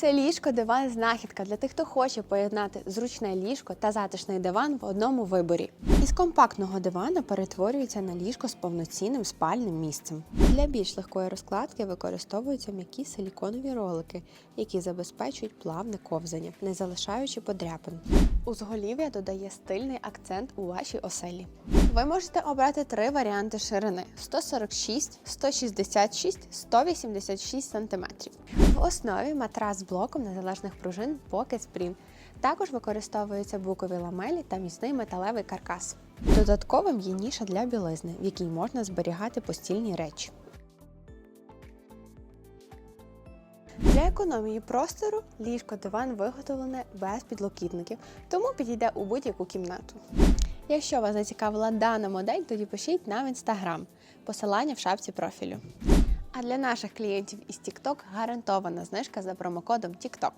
Це ліжко диван знахідка для тих, хто хоче поєднати зручне ліжко та затишний диван в одному виборі. Із компактного дивана перетворюється на ліжко з повноцінним спальним місцем. Для більш легкої розкладки використовуються м'які силіконові ролики, які забезпечують плавне ковзання, не залишаючи подряпин. Узголів'я додає стильний акцент у вашій оселі. Ви можете обрати три варіанти ширини: 146, 166, 186 см. В основі матрас з блоком незалежних пружин Pocket Spring. Також використовуються букові ламелі та міцний металевий каркас. Додатковим є ніша для білизни, в якій можна зберігати постільні речі. Для економії простору ліжко диван виготовлене без підлокітників, тому підійде у будь-яку кімнату. Якщо вас зацікавила дана модель, тоді пишіть нам в інстаграм. Посилання в шапці профілю. А для наших клієнтів із TikTok гарантована знижка за промокодом TikTok.